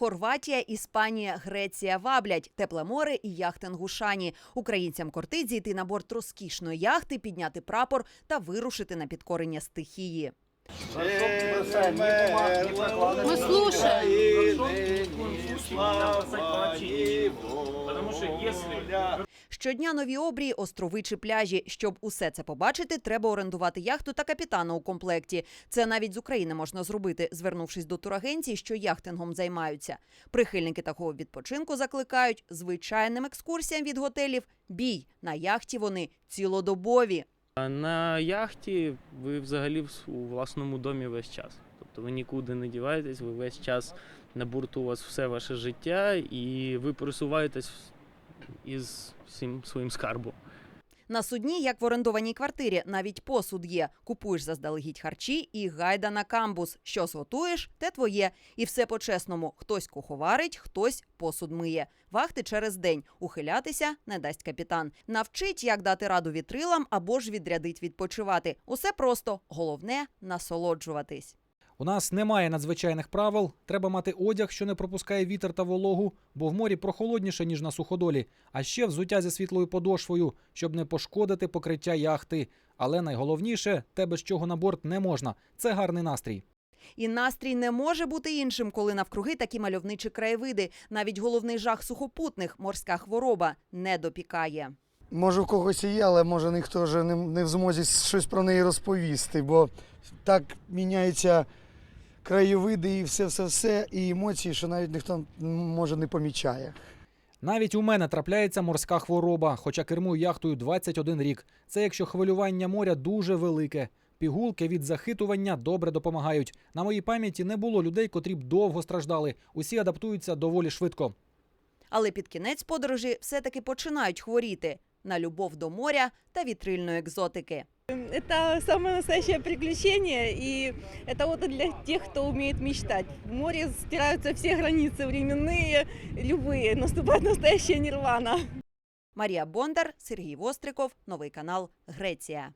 Хорватія, Іспанія, Греція ваблять тепле море і яхтинг у шані. Українцям кортить зійти на борт розкішної яхти, підняти прапор та вирушити на підкорення стихії. Мы слушаем. Потому что если Щодня нові обрії, острови чи пляжі. Щоб усе це побачити, треба орендувати яхту та капітана у комплекті. Це навіть з України можна зробити, звернувшись до турагенцій, що яхтингом займаються. Прихильники такого відпочинку закликають звичайним екскурсіям від готелів. Бій на яхті вони цілодобові. На яхті ви взагалі у власному домі весь час. Тобто ви нікуди не діваєтесь, ви весь час на борту у вас все ваше життя, і ви пересуваєтесь із всім своїм скарбом. На судні, як в орендованій квартирі, навіть посуд є. Купуєш заздалегідь харчі і гайда на камбус. Що зготуєш, те твоє. І все по-чесному. Хтось куховарить, хтось посуд миє. Вахти через день. Ухилятися не дасть капітан. Навчить, як дати раду вітрилам або ж відрядить відпочивати. Усе просто. Головне насолоджуватись. У нас немає надзвичайних правил. Треба мати одяг, що не пропускає вітер та вологу, бо в морі прохолодніше, ніж на суходолі. А ще взуття зі світлою подошвою, щоб не пошкодити покриття яхти. Але найголовніше, те, без чого на борт не можна. Це гарний настрій. І настрій не може бути іншим, коли навкруги такі мальовничі краєвиди. Навіть головний жах сухопутних морська хвороба не допікає. Може, в когось і є, але може ніхто вже не, в змозі щось про неї розповісти, бо так міняються краєвиди і все-все-все, і емоції, що навіть ніхто може не помічає. Навіть у мене трапляється морська хвороба, хоча кермую яхтою 21 рік. Це якщо хвилювання моря дуже велике. Пігулки від захитування добре допомагають. На моїй пам'яті не було людей, котрі б довго страждали. Усі адаптуються доволі швидко. Але під кінець подорожі все-таки починають хворіти на любов до моря та вітрильної екзотики. Это самое настоящее приключение, и это вот для тех, кто умеет мечтать. В море стираются все границы временные, любые. Наступает настоящая нирвана. Марія Бондар, Сергій Востриков, новий канал Греція.